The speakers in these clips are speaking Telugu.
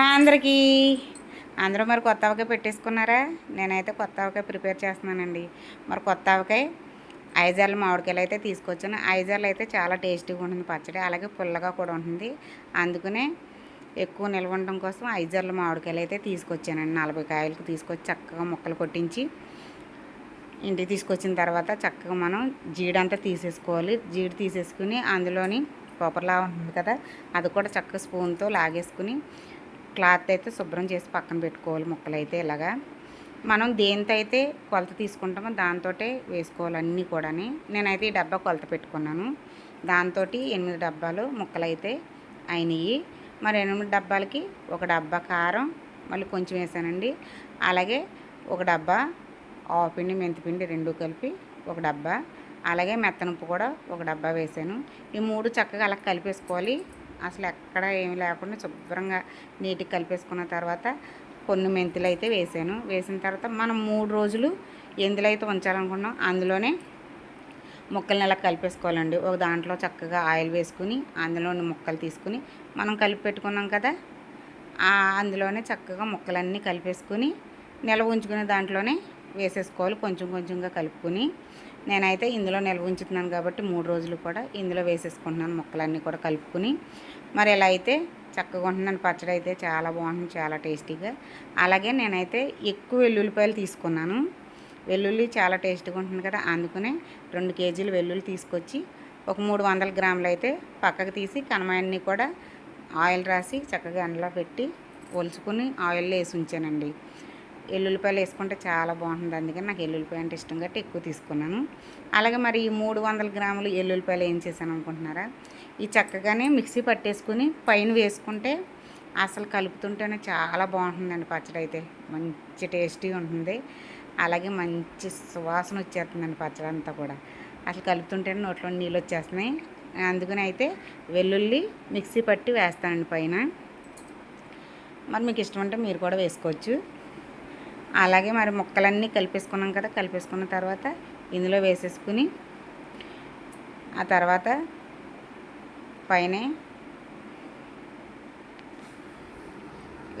అందరికీ. అందరూ మరి కొత్త ఆవకాయ పెట్టేసుకున్నారా? నేనైతే కొత్త ఆవకాయ ప్రిపేర్ చేస్తున్నానండి. మరి కొత్త ఆవకాయ ఐజార్ల మామిడికాయలు అయితే తీసుకొచ్చాను. ఐజార్లు అయితే చాలా టేస్టీగా ఉంటుంది పచ్చడి. అలాగే పుల్లగా కూడా ఉంటుంది. అందుకనే ఎక్కువ నిల్వ ఉండడం కోసం ఐజార్ల మామిడికాయలు అయితే తీసుకొచ్చానండి. నలభై కాయలకు తీసుకొచ్చి చక్కగా ముక్కలు కొట్టించి ఇంటికి తీసుకొచ్చిన తర్వాత చక్కగా మనం జీడంతా తీసేసుకోవాలి. జీడి తీసేసుకుని అందులోని కొబ్బరిలా ఉంటుంది కదా అది కూడా చక్కగా స్పూన్తో లాగేసుకుని క్లాత్ అయితే శుభ్రం చేసి పక్కన పెట్టుకోవాలి ముక్కలు అయితే ఇలాగా. మనం దేనితో అయితే కొలత తీసుకుంటామో దాంతో వేసుకోవాలి అన్నీ కూడా నేనైతే ఈ డబ్బా కొలత పెట్టుకున్నాను. దాంతో ఎనిమిది డబ్బాలు ముక్కలు అయితే అయినాయి మరి ఎనిమిది డబ్బాలకి ఒక డబ్బా కారం మళ్ళీ కొంచెం వేసానండి. అలాగే ఒక డబ్బా ఆవుపిండి మెంతిపిండి రెండు కలిపి ఒక డబ్బా. అలాగే మెత్తనుప్పు కూడా ఒక డబ్బా వేసాను. ఈ మూడు చక్కగా అలా కలిపేసుకోవాలి. అసలు ఎక్కడ ఏమి లేకుండా శుభ్రంగా నీటికి కలిపేసుకున్న తర్వాత కొన్ని మెంతులు అయితే వేసాను. వేసిన తర్వాత మనం మూడు రోజులు ఎందులో అయితే ఉంచాలనుకున్నాం అందులోనే ముక్కల్ని ఇలా కలిపేసుకోవాలండి. ఒక దాంట్లో చక్కగా ఆయిల్ వేసుకుని అందులోని ముక్కలు తీసుకుని మనం కలిపి పెట్టుకున్నాం కదా అందులోనే చక్కగా ముక్కలన్నీ కలిపేసుకుని నిల్వ ఉంచుకునే దాంట్లోనే వేసేసుకోవాలి. కొంచెం కొంచెంగా కలుపుకొని నేనైతే ఇందులో నిల్వ ఉంచుతున్నాను కాబట్టి మూడు రోజులు కూడా ఇందులో వేసేసుకుంటున్నాను ముక్కలన్నీ కూడా కలుపుకుని. మరి ఇలా అయితే చక్కగా ఉంటుందని పచ్చడి అయితే చాలా బాగుంటుంది చాలా టేస్టీగా. అలాగే నేనైతే ఎక్కువ వెల్లుల్లిపాయలు తీసుకున్నాను. వెల్లుల్లి చాలా టేస్టీగా ఉంటుంది కదా అందుకనే రెండు కేజీలు వెల్లుల్లి తీసుకొచ్చి ఒక మూడు వందల గ్రాములు అయితే పక్కకు తీసి కనమాయన్ని కూడా ఆయిల్ రాసి చక్కగా ఎండలో పెట్టి ఒలుచుకుని ఆయిల్లో వేసి ఉంచానండి. ఎల్లుల్లిపాయలు వేసుకుంటే చాలా బాగుంటుంది. అందుకని నాకు ఎల్లుల్లిపాయ అంటే ఇష్టం కాబట్టి ఎక్కువ తీసుకున్నాను. అలాగే మరి ఈ మూడు వందల గ్రాములు ఎల్లుల్లిపాయలు ఏం చేశాను అనుకుంటున్నారా? ఈ చక్కగానే మిక్సీ పట్టేసుకుని పైన వేసుకుంటే అసలు కలుపుతుంటేనే చాలా బాగుంటుందండి పచ్చడి అయితే. మంచి టేస్టీగా ఉంటుంది. అలాగే మంచి సువాసన వచ్చేస్తుందండి పచ్చడి అంతా కూడా. అసలు కలుపుతుంటేనే నోట్లో నీళ్ళు వచ్చేస్తున్నాయి. అందుకని అయితే వెల్లుల్లి మిక్సీ పట్టి వేస్తానండి పైన. మరి మీకు ఇష్టం అంటే మీరు కూడా వేసుకోవచ్చు. అలాగే మరి ముక్కలన్నీ కలిపేసుకున్నాం కదా కలిపేసుకున్న తర్వాత ఇందులో వేసేసుకుని ఆ తర్వాత పైన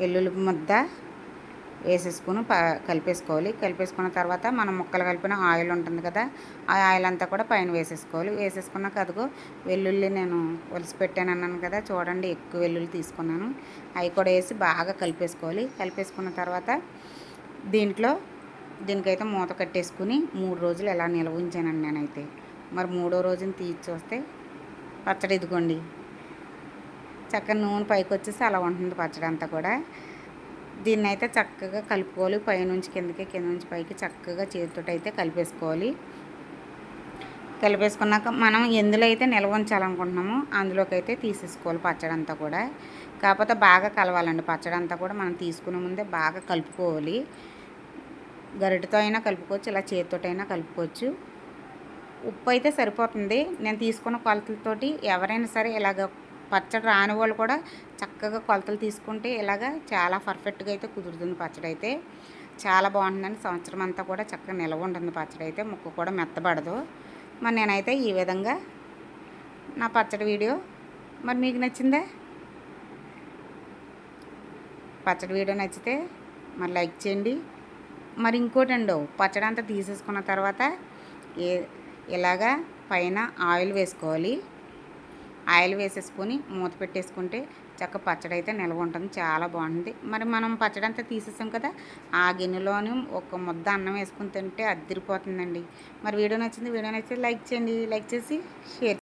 ఎల్లుల్లి ముద్ద వేసేసుకుని ప కలిపేసుకోవాలి. కలిపేసుకున్న తర్వాత మనం ముక్కలు కలిపిన ఆయిల్ ఉంటుంది కదా ఆ ఆయిల్ అంతా కూడా పైన వేసేసుకోవాలి. వేసేసుకున్నాక అదిగో వెల్లుల్లి నేను ఒలిసి పెట్టాను అన్నాను కదా చూడండి ఎక్కువ వెల్లుల్లి తీసుకున్నాను. అవి కూడా వేసి బాగా కలిపేసుకోవాలి. కలిపేసుకున్న తర్వాత దీంట్లో దీనికైతే మూత కట్టేసుకుని మూడు రోజులు ఎలా నిల్వ ఉంచానండి నేనైతే. మరి మూడో రోజున తీసి చూస్తే పచ్చడి ఇదిగోండి. చక్కగా నూనె పైకి వచ్చేసి అలా ఉంటుంది పచ్చడి అంతా కూడా. దీన్ని అయితే చక్కగా కలుపుకోవాలి. పైనుంచి కిందకి కింద నుంచి పైకి చక్కగా చేతితో అయితే కలిపేసుకోవాలి. కలిపేసుకున్నాక మనం ఎందులో అయితే నిల్వ ఉంచాలనుకుంటున్నామో అందులోకి అయితే తీసేసుకోవాలి పచ్చడి అంతా కూడా. కాకపోతే బాగా కలవాలండి. పచ్చడి అంతా కూడా మనం తీసుకునే ముందే బాగా కలుపుకోవాలి. గరిటతో అయినా కలుపుకోవచ్చు ఇలా చేతితోటైనా కలుపుకోవచ్చు. ఉప్పు అయితే సరిపోతుంది. నేను తీసుకున్న కొలతలతోటి ఎవరైనా సరే ఇలాగ పచ్చడి రాని వాళ్ళు కూడా చక్కగా కొలతలు తీసుకుంటే ఇలాగ చాలా పర్ఫెక్ట్గా అయితే కుదురుతుంది పచ్చడి అయితే చాలా బాగుంటుందండి. సంవత్సరం అంతా కూడా చక్కగా నిల్వ ఉంటుంది పచ్చడి అయితే ముక్క కూడా మెత్తబడదు. మరి నేనైతే ఈ విధంగా నా పచ్చడి వీడియో. మరి మీకు నచ్చిందే? పచ్చడి వీడియో నచ్చితే మరి లైక్ చేయండి. మరి ఇంకోటి అండి పచ్చడి అంతా తీసేసుకున్న తర్వాత ఏ ఇలాగా పైన ఆయిల్ వేసుకోవాలి. ఆయిల్ వేసేసుకొని మూత పెట్టేసుకుంటే చక్క పచ్చడి అయితే నిల్వ ఉంటుంది చాలా బాగుంటుంది. మరి మనం పచ్చడి అంతా తీసేసాం కదా ఆ గిన్నెలోని ఒక ముద్ద అన్నం వేసుకుని తింటే అద్దరిపోతుందండి మరి వీడియో నచ్చింది వీడియో నచ్చితే లైక్ చేయండి లైక్ చేసి షేర్